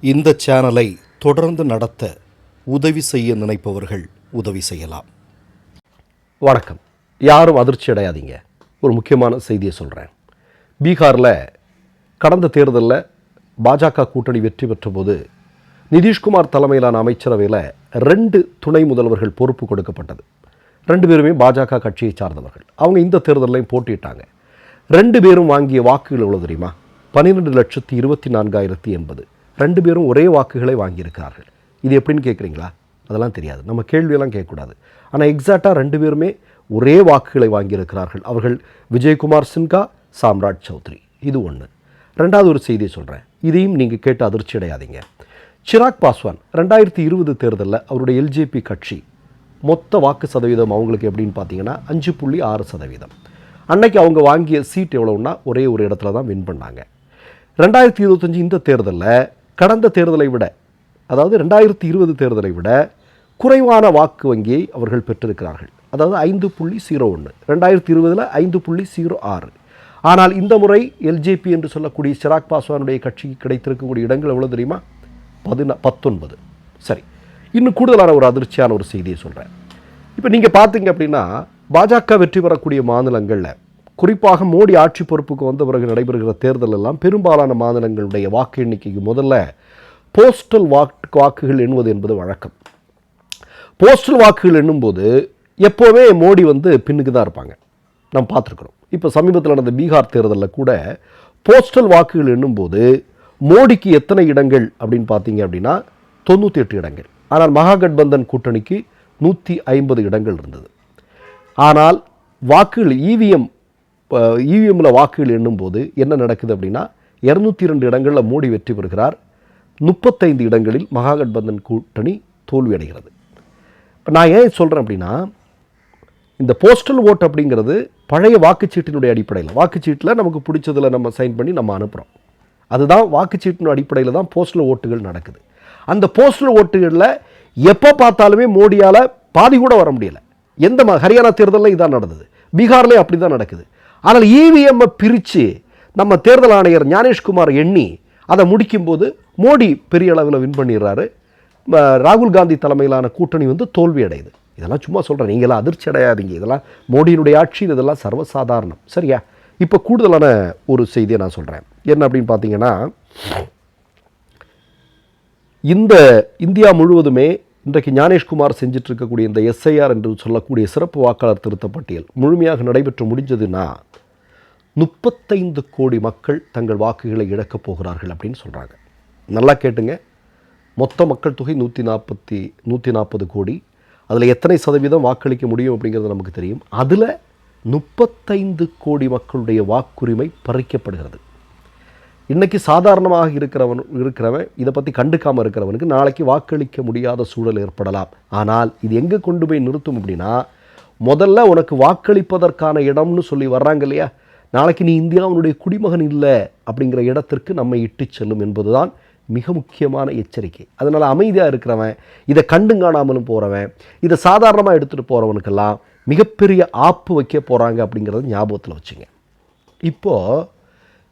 இந்த சேனலை தொடர்ந்து நடத்த உதவி செய்ய நினைப்பவர்கள் உதவி செய்யலாம். வணக்கம். யாரும் அதிர்ச்சி அடையாதீங்க. ஒரு முக்கியமான செய்தியை சொல்கிறேன் பீகாரில் கடந்த தேர்தலில் பாஜக கூட்டணி வெற்றி பெற்ற போது நிதிஷ்குமார் தலைமையிலான அமைச்சரவையில் ரெண்டு துணை முதல்வர்கள் பொறுப்பு கொடுக்கப்பட்டது. ரெண்டு பேருமே பாஜக கட்சியை சார்ந்தவர்கள். அவங்க இந்த தேர்தலையும் போட்டியிட்டாங்க. ரெண்டு பேரும் வாங்கிய வாக்குகள் எவ்வளோ தெரியுமா? பன்னிரெண்டு லட்சத்தி இருபத்தி நான்காயிரத்தி எண்பது. ரெண்டு பேரும் ஒரே வாக்குகளை வாங்கியிருக்கிறார்கள். இது எப்படின்னு கேட்குறீங்களா? அதெல்லாம் தெரியாது. நம்ம கேள்வியெல்லாம் கேட்கக்கூடாது. ஆனால் எக்ஸாக்டாக ரெண்டு பேருமே ஒரே வாக்குகளை வாங்கியிருக்கிறார்கள். அவர்கள் விஜயகுமார் சின்ஹா சாம்ராட் சௌத்ரி. இது ஒன்று ரெண்டாவது ஒரு செய்தியை சொல்கிறேன் இதையும் நீங்கள் கேட்டு அதிர்ச்சி அடையாதீங்க. சிராக் பாஸ்வான் ரெண்டாயிரத்தி இருபது தேர்தலில் அவருடைய எல்ஜேபி கட்சி மொத்த வாக்கு சதவீதம் அவங்களுக்கு எப்படின்னு பார்த்தீங்கன்னா அஞ்சு புள்ளி ஆறு சதவீதம். அன்னைக்கு அவங்க வாங்கிய சீட் எவ்வளோன்னா ஒரே ஒரு இடத்துல தான் வின் பண்ணாங்க. ரெண்டாயிரத்தி இருபத்தஞ்சி இந்த தேர்தலில் கடந்த தேர்தலை விட அதாவது ரெண்டாயிரத்தி இருபது தேர்தலை விட குறைவான வாக்கு வங்கியை அவர்கள் பெற்றிருக்கிறார்கள். அதாவது ஐந்து புள்ளி ஜீரோ ஒன்று. ரெண்டாயிரத்தி இருபதில் ஐந்து புள்ளி ஜீரோ ஆறு. ஆனால் இந்த முறை எல்ஜேபி என்று சொல்லக்கூடிய சிராக் பாஸ்வானுடைய கட்சிக்கு கிடைத்திருக்கக்கூடிய இடங்கள் எவ்வளோ தெரியுமா? பதினா பத்தொன்பது. சரி இன்னும் கூடுதலான ஒரு அதிர்ச்சியான ஒரு செய்தியை சொல்கிறேன் இப்போ நீங்கள் பார்த்தீங்க அப்படின்னா பாஜக வெற்றி பெறக்கூடிய மாநிலங்களில் குறிப்பாக மோடி ஆட்சி பொறுப்புக்கு வந்த பிறகு நடைபெறுகிற தேர்தல் எல்லாம் பெரும்பாலான மாநிலங்களுடைய வாக்கு எண்ணிக்கைக்கு முதல்ல போஸ்டல் வாக்கு வாக்குகள் எண்ணுவது என்பது வழக்கம். போஸ்டல் வாக்குகள் எண்ணும்போது எப்போவுமே மோடி வந்து பின்னுக்கு தான் இருப்பாங்க. நம்ம பார்த்துருக்குறோம். இப்போ சமீபத்தில் நடந்த பீகார் தேர்தலில் கூட போஸ்டல் வாக்குகள் எண்ணும்போது மோடிக்கு எத்தனை இடங்கள் அப்படின்னு பார்த்தீங்க அப்படின்னா தொண்ணூற்றி எட்டு இடங்கள். ஆனால் மகாகட்பந்தன் கூட்டணிக்கு நூற்றி ஐம்பது இடங்கள் இருந்தது. ஆனால் வாக்குகள் இப்போ இவிஎம்மில் வாக்குகள் எண்ணும்போது என்ன நடக்குது அப்படின்னா இரநூத்தி ரெண்டு இடங்களில் மோடி வெற்றி பெறுகிறார். முப்பத்தைந்து இடங்களில் மகாகட்பந்தன் கூட்டணி தோல்வியடைகிறது. இப்போ நான் ஏன் சொல்கிறேன் அப்படின்னா இந்த போஸ்டல் ஓட் அப்படிங்கிறது பழைய வாக்குச்சீட்டினுடைய அடிப்படையில் வாக்குச்சீட்டில் நமக்கு பிடிச்சதில் நம்ம சைன் பண்ணி நம்ம அனுப்புகிறோம் அதுதான் வாக்குச்சீட்டின் அடிப்படையில் தான் போஸ்டல் ஓட்டுகள் நடக்குது. அந்த போஸ்டல் ஓட்டுகளில் எப்போ பார்த்தாலுமே மோடியால் பாதி கூட வர முடியலை. எந்த ம ஹரியானா தேர்தலில் இதான் நடந்தது. பீகார்லேயும் அப்படி தான் நடக்குது. ஆனால் இவிஎம்மை பிரித்து நம்ம தேர்தல் ஆணையர் ஞானேஷ்குமார் எண்ணி அதை முடிக்கும்போது மோடி பெரிய அளவில் வின் பண்ணிடுறாரு. ராகுல் காந்தி தலைமையிலான கூட்டணி வந்து தோல்வி அடையுது இதெல்லாம் சும்மா சொல்கிறேன் நீங்களாம் அதிர்ச்சி அடையாதீங்க. இதெல்லாம் மோடியினுடைய ஆட்சியில் இதெல்லாம் சர்வசாதாரணம். சரியா? இப்போ கூடுதலான ஒரு செய்தியை நான் சொல்கிறேன் என்ன அப்படின்னு பார்த்தீங்கன்னா இந்த இந்தியா முழுவதுமே இன்றைக்கு ஞானேஷ்குமார் செஞ்சிட்டு இருக்கக்கூடிய இந்த எஸ்ஐஆர் என்று சொல்லக்கூடிய சிறப்பு வாக்காளர் திருத்த பட்டியல் முழுமையாக நடைபெற்று முடிஞ்சதுன்னா முப்பத்தைந்து கோடி மக்கள் தங்கள் வாக்குகளை இழக்கப் போகிறார்கள் அப்படின்னு சொல்கிறாங்க நல்லா கேட்டுங்க. மொத்த மக்கள் தொகை நூற்றி நாற்பத்தி நூற்றி நாற்பது கோடி. அதில் எத்தனை சதவீதம் வாக்களிக்க முடியும் அப்படிங்கிறது நமக்கு தெரியும். அதில் முப்பத்தைந்து கோடி மக்களுடைய வாக்குரிமை பறிக்கப்படுகிறது. இன்றைக்கி சாதாரணமாக இருக்கிறவன் இருக்கிறவன் இதை பற்றி கண்டுக்காமல் இருக்கிறவனுக்கு நாளைக்கு வாக்களிக்க முடியாத சூழல் ஏற்படலாம். ஆனால் இது எங்கே கொண்டு போய் நிறுத்தும் அப்படின்னா முதல்ல உனக்கு வாக்களிப்பதற்கான இடம்னு சொல்லி வர்றாங்க இல்லையா? நாளைக்கு நீ இந்தியாவுடைய குடிமகன் இல்லை அப்படிங்கிற இடத்திற்கு நம்மை இட்டு செல்லும் என்பதுதான் மிக முக்கியமான எச்சரிக்கை. அதனால் அமைதியாக இருக்கிறவன் இதை கண்டும் காணாமலும் போகிறவன் இதை சாதாரணமாக எடுத்துகிட்டு போகிறவனுக்கெல்லாம் மிகப்பெரிய ஆப்பு வைக்க போகிறாங்க அப்படிங்கிறத ஞாபகத்தில் வச்சுங்க. இப்போது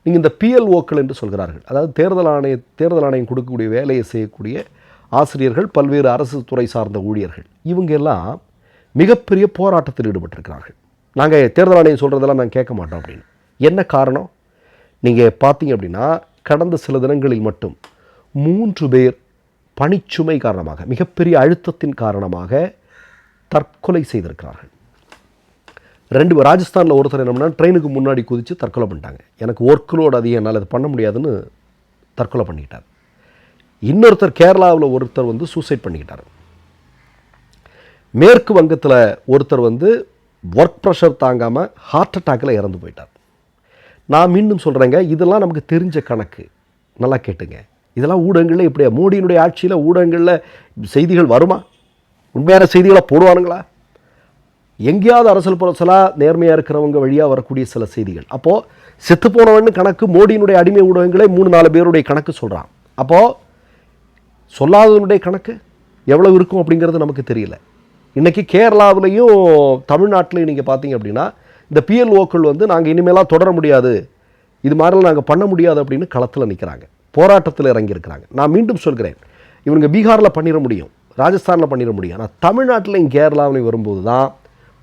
நீங்கள் இந்த பிஎல்ஓக்கள் என்று சொல்கிறார்கள். அதாவது தேர்தல் ஆணைய தேர்தல் ஆணையம் கொடுக்கக்கூடிய வேலையை செய்யக்கூடிய ஆசிரியர்கள் பல்வேறு அரசு துறை சார்ந்த ஊழியர்கள். இவங்க எல்லாம் மிகப்பெரிய போராட்டத்தில் ஈடுபட்டிருக்கிறார்கள். நாங்கள் தேர்தல் ஆணையம் சொல்கிறதெல்லாம் நாங்கள் கேட்க மாட்டோம் அப்படின்னு. என்ன காரணம்? நீங்கள் பார்த்தீங்க அப்படின்னா கடந்த சில தினங்களில் மட்டும் மூன்று பேர் பணிச்சுமை காரணமாக மிகப்பெரிய அழுத்தத்தின் காரணமாக தற்கொலை செய்திருக்கிறார்கள். ரெண்டு ராஜஸ்தானில் ஒருத்தர் என்னம்னா ட்ரெயினுக்கு முன்னாடி குதித்து தற்கொலை பண்ணிட்டாங்க. எனக்கு ஒர்க் லோடு அதிகம் என்னால் அது பண்ண முடியாதுன்னு தற்கொலை பண்ணிக்கிட்டார். இன்னொருத்தர் கேரளாவில் ஒருத்தர் வந்து சூசைட் பண்ணிக்கிட்டார். மேற்கு வங்கத்தில் ஒருத்தர் வந்து ஒர்க் ப்ரெஷர் தாங்காமல் ஹார்ட் அட்டாக்கில் இறந்து போயிட்டார். நான் மீண்டும் சொல்கிறேங்க இதெல்லாம் நமக்கு தெரிஞ்ச கணக்கு. நல்லா கேட்டுங்க. இதெல்லாம் ஊடகங்களில் இப்படியா மோடியினுடைய ஆட்சியில் ஊடகங்களில் செய்திகள் வருமா? உண்மையான செய்திகளை போடுவானுங்களா? எங்கேயாவது அரசல் புரசலாக நேர்மையாக இருக்கிறவங்க வழியாக வரக்கூடிய சில செய்திகள். அப்போது செத்து போனவன் கணக்கு மோடியினுடைய அடிமை ஊடகங்களே மூணு நாலு பேருடைய கணக்கு சொல்கிறான் அப்போது சொல்லாதவனுடைய கணக்கு எவ்வளோ இருக்கும் அப்படிங்கிறது நமக்கு தெரியல. இன்றைக்கி கேரளாவிலையும் தமிழ்நாட்டிலையும் நீங்கள் பார்த்தீங்க அப்படின்னா இந்த பிஎல்ஓக்கள் வந்து நாங்கள் இனிமேலாம் தொடர முடியாது. இது மாதிரிலாம் நாங்கள் பண்ண முடியாது அப்படின்னு களத்தில் நிற்கிறாங்க போராட்டத்தில் இறங்கியிருக்கிறாங்க. நான் மீண்டும் சொல்கிறேன். இவங்க பீகாரில் பண்ணிட முடியும். ராஜஸ்தானில் பண்ணிட முடியும். ஆனால் தமிழ்நாட்டிலையும் கேரளாவிலையும் வரும்போது தான்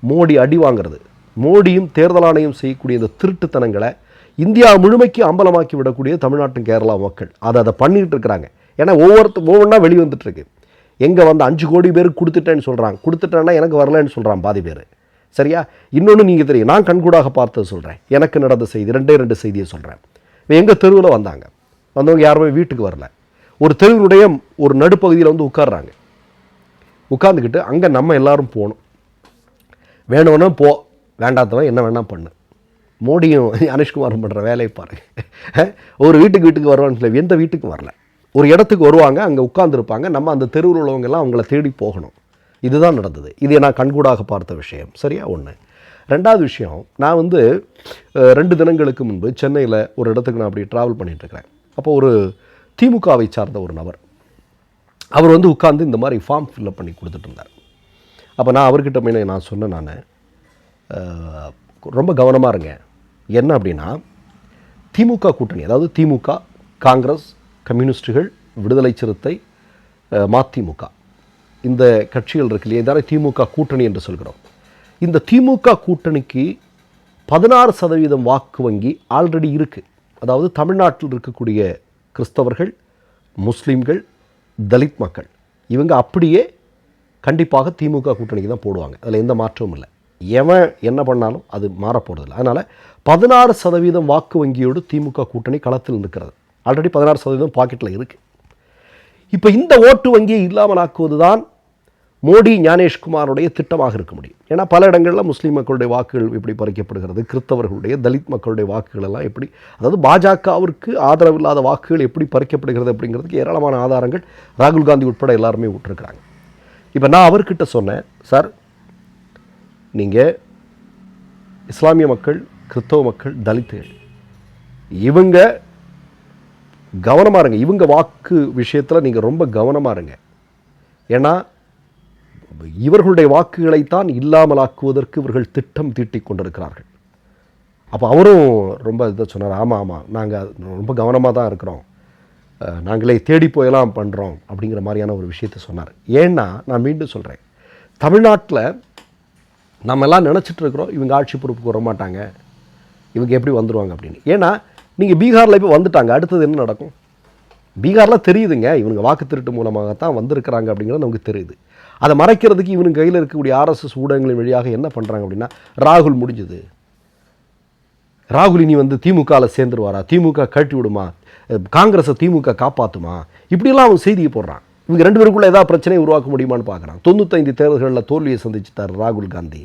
மோடி அடி வாங்குறது. மோடியும் தேர்தல் ஆணையம் செய்யக்கூடிய இந்த திருட்டுத்தனங்களை இந்தியா முழுமைக்கு அம்பலமாக்கி விடக்கூடிய தமிழ்நாட்டின் கேரளா மக்கள். அதை அதை பண்ணிகிட்டு இருக்கிறாங்க. ஏன்னா ஒவ்வொருத்த ஒவ்வொன்றா வெளி எங்கே வந்து அஞ்சு கோடி பேருக்கு கொடுத்துட்டேன்னு சொல்கிறாங்க கொடுத்துட்டேன்னா எனக்கு வரலன்னு சொல்கிறான் பாதி பேர். சரியா? இன்னொன்று நீங்கள் தெரியும். நான் கண்கூடாக பார்த்தது சொல்கிறேன் எனக்கு நடந்த செய்தி ரெண்டே ரெண்டு செய்தியை சொல்கிறேன் எங்கள் தெருவில் வந்தாங்க. வந்தவங்க யாருமே வீட்டுக்கு வரல. ஒரு தெருவினுடைய ஒரு நடுப்பகுதியில் வந்து உட்கார்றாங்க. உட்காந்துக்கிட்டு அங்கே நம்ம எல்லாரும் போகணும் வேணும்னா போ. வேண்டாதவன் என்ன வேணால் பண்ணு. மோடியும் அனுஷ்குமாரும் பண்ணுற வேலையை பாருங்க ஒரு வீட்டுக்கு வீட்டுக்கு வருவான்னு சொல்லி எந்த வீட்டுக்கு வரல. ஒரு இடத்துக்கு வருவாங்க அங்கே உட்காந்துருப்பாங்க நம்ம அந்த தெருவில் உள்ளவங்கெல்லாம் அவங்கள தேடி போகணும். இதுதான் நடந்தது. இதை நான் கண்கூடாக பார்த்த விஷயம். சரியா? ஒன்று ரெண்டாவது விஷயம் நான் வந்து ரெண்டு தினங்களுக்கு முன்பு சென்னையில் ஒரு இடத்துக்கு நான் அப்படி ட்ராவல் பண்ணிகிட்ருக்கிறேன் அப்போ ஒரு திமுகவை சார்ந்த ஒரு நபர். அவர் வந்து உட்காந்து இந்த மாதிரி ஃபார்ம் ஃபில்அப் பண்ணி கொடுத்துட்டு இருந்தார். அப்போ நான் அவர்கிட்ட மீன் நான் சொன்னேன் நான். ரொம்ப கவனமாக இருங்க. என்ன அப்படின்னா திமுக கூட்டணி அதாவது திமுக காங்கிரஸ் கம்யூனிஸ்டுகள் விடுதலை சிறுத்தை மதிமுக. இந்த கட்சிகள் இருக்கு இல்லையா? இதான திமுக கூட்டணி என்று சொல்கிறோம். இந்த திமுக கூட்டணிக்கு பதினாறு சதவீதம் வாக்கு வங்கி ஆல்ரெடி இருக்குது அதாவது தமிழ்நாட்டில் இருக்கக்கூடிய கிறிஸ்தவர்கள் முஸ்லீம்கள் தலித் மக்கள். இவங்க அப்படியே கண்டிப்பாக திமுக கூட்டணிக்கு தான் போடுவாங்க. அதில் எந்த மாற்றமும் இல்லை. எவன் என்ன பண்ணாலும் அது மாறப்போகிறதில்ல அதனால் பதினாறு சதவீதம் வாக்கு வங்கியோடு திமுக கூட்டணி களத்தில் நிற்கிறது. ஆல்ரெடி பதினாறு சதவீதம் பாக்கெட்டில் இருக்குது இப்போ இந்த ஓட்டு வங்கியை இல்லாமல் ஆக்குவது தான் மோடி ஞானேஷ்குமாருடைய திட்டமாக இருக்க முடியும். ஏன்னா பல இடங்களில் முஸ்லீம் மக்களுடைய வாக்குகள் இப்படி பறிக்கப்படுகிறது. கிறிஸ்தவர்களுடைய தலித் மக்களுடைய வாக்குகள் எல்லாம் எப்படி அதாவது பாஜகவிற்கு ஆதரவு இல்லாத வாக்குகள் எப்படி பறிக்கப்படுகிறது அப்படிங்கிறதுக்கு ஏராளமான ஆதாரங்கள் ராகுல் காந்தி உட்பட எல்லாருமே விட்டுருக்குறாங்க. இப்போ நான் அவர்கிட்ட சொன்னேன் சார் நீங்கள் இஸ்லாமிய மக்கள் கிறிஸ்தவ மக்கள் தலித்துகள் இவங்க கவனமாக இருங்க. இவங்க வாக்கு விஷயத்தில் நீங்கள் ரொம்ப கவனமாக இருங்க. ஏன்னா இவர்களுடைய வாக்குகளைத்தான் இல்லாமலாக்குவதற்கு இவர்கள் திட்டம் தீட்டிக் கொண்டிருக்கிறார்கள். அப்போ அவரும் ரொம்ப இதை சொன்னார் ஆமாம் ஆமாம் நாங்கள் ரொம்ப கவனமாக தான் இருக்கிறோம். நாங்களே தேடி போயெல்லாம் பண்ணுறோம் அப்படிங்கிற மாதிரியான ஒரு விஷயத்த சொன்னார். ஏன்னா நான் மீண்டும் சொல்கிறேன் தமிழ்நாட்டில் நம்ம எல்லாம் நினச்சிட்டு இருக்கிறோம் இவங்க ஆட்சி பொறுப்புக்கு வர மாட்டாங்க இவங்க எப்படி வந்துருவாங்க அப்படின்னு. ஏன்னா நீங்கள் பீகாரில் இப்போ வந்துட்டாங்க அடுத்தது என்ன நடக்கும்? பீகாரில் தெரியுதுங்க இவங்க வாக்கு திருட்டு மூலமாகத்தான் வந்திருக்கிறாங்க அப்படிங்கிறது நமக்கு தெரியுது. அதை மறைக்கிறதுக்கு இவனுக்கு கையில் இருக்கக்கூடிய ஆர்எஸ்எஸ் ஊடகங்களின் வழியாக என்ன பண்ணுறாங்க அப்படின்னா ராகுல் முடிஞ்சது. ராகுல் இனி வந்து திமுகவில் சேர்ந்துருவாரா? திமுக கழட்டி விடுமா? காங்கிரஸை திமுக காப்பாற்றுமா இப்படிலாம் அவன் செய்தியை போடுறான். இவங்க ரெண்டு பேருக்குள்ள ஏதாவது பிரச்சனையை உருவாக்க முடியுமான்னு பார்க்குறான். தொண்ணூத்தைந்து தேர்தல்களில் தோல்வியை சந்திச்சுட்டார் ராகுல் காந்தி.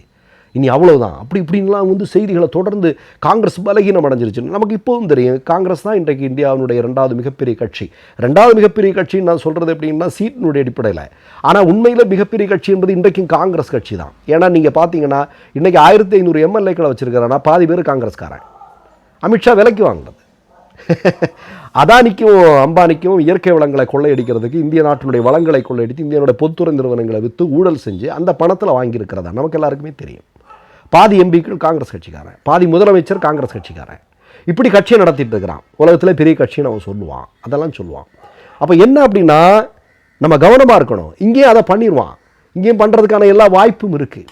இனி அவ்வளோதான் அப்படி இப்படின்லாம் வந்து செய்திகளை தொடர்ந்து காங்கிரஸ் பலகீனம் அடைஞ்சிருச்சு. நமக்கு இப்போவும் தெரியும். காங்கிரஸ் தான் இன்றைக்கு இந்தியாவினுடைய ரெண்டாவது மிகப்பெரிய கட்சி. ரெண்டாவது மிகப்பெரிய கட்சின்னு நான் சொல்கிறது எப்படின்னா சீட்டினுடைய அடிப்படையில். ஆனால் உண்மையில் மிகப்பெரிய கட்சி என்பது இன்றைக்கும் காங்கிரஸ் கட்சி தான். ஏன்னா நீங்கள் பார்த்தீங்கன்னா இன்றைக்கி ஆயிரத்தி ஐநூறு எம்எல்ஏக்களை வச்சிருக்கிறானா பாதி பேர் காங்கிரஸ்காரன். அமித்ஷா விலைக்கு வாங்கினது. அதானிக்கும் அம்பானிக்கும் இயற்கை வளங்களை கொள்ளையடிக்கிறதுக்கு இந்திய நாட்டினுடைய வளங்களை கொள்ளையடித்து இந்தியனுடைய பொதுத்துறை நிறுவனங்களை விற்று ஊழல் செஞ்சு அந்த பணத்தில் வாங்கியிருக்கிறதா? நமக்கு எல்லாருக்குமே தெரியும். பாதி எம்பிக்கள் காங்கிரஸ் கட்சிக்காரன். பாதி முதலமைச்சர் காங்கிரஸ் கட்சிக்காரன். இப்படி கட்சியை நடத்திட்டு இருக்கிறான். உலகத்தில் பெரிய கட்சின்னு அவன் சொல்லுவான். அதெல்லாம் சொல்லுவான். அப்போ என்ன அப்படின்னா நம்ம கவனமாக இருக்கணும். இங்கேயும் அதை பண்ணிடுவான் இங்கேயும் பண்ணுறதுக்கான எல்லா வாய்ப்பும் இருக்குது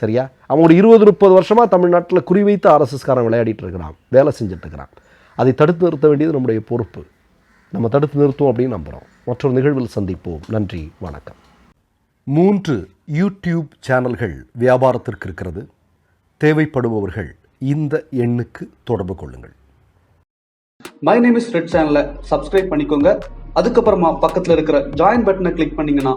சரியா? அவன் ஒரு இருபது முப்பது வருஷமாக தமிழ்நாட்டில் குறிவைத்த ஆர்எஸ்எஸ்காரன் விளையாடிட்டு இருக்கிறான். வேலை செஞ்சுட்டு இருக்கிறான். அதை தடுத்து நிறுத்த வேண்டியது நம்முடைய பொறுப்பு. நம்ம தடுத்து நிறுத்துவோம் அப்படின்னு நம்புகிறோம் மற்றொரு நிகழ்வில் சந்திப்போம். நன்றி வணக்கம். மூன்று யூடியூப் சேனல்கள் வியாபாரத்திற்கு இருக்கிறது. தேவைப்படுபவர்கள் இந்த எண்ணுக்கு தொடர்பு கொள்ளுங்கள். மை நேம் இஸ் ரெட் சேனலை சப்ஸ்கிரைப் பண்ணிக்கோங்க. அதுக்கப்புறமா பக்கத்துல இருக்கிற ஜாயின் பட்டனை கிளிக் பண்ணீங்கன்னா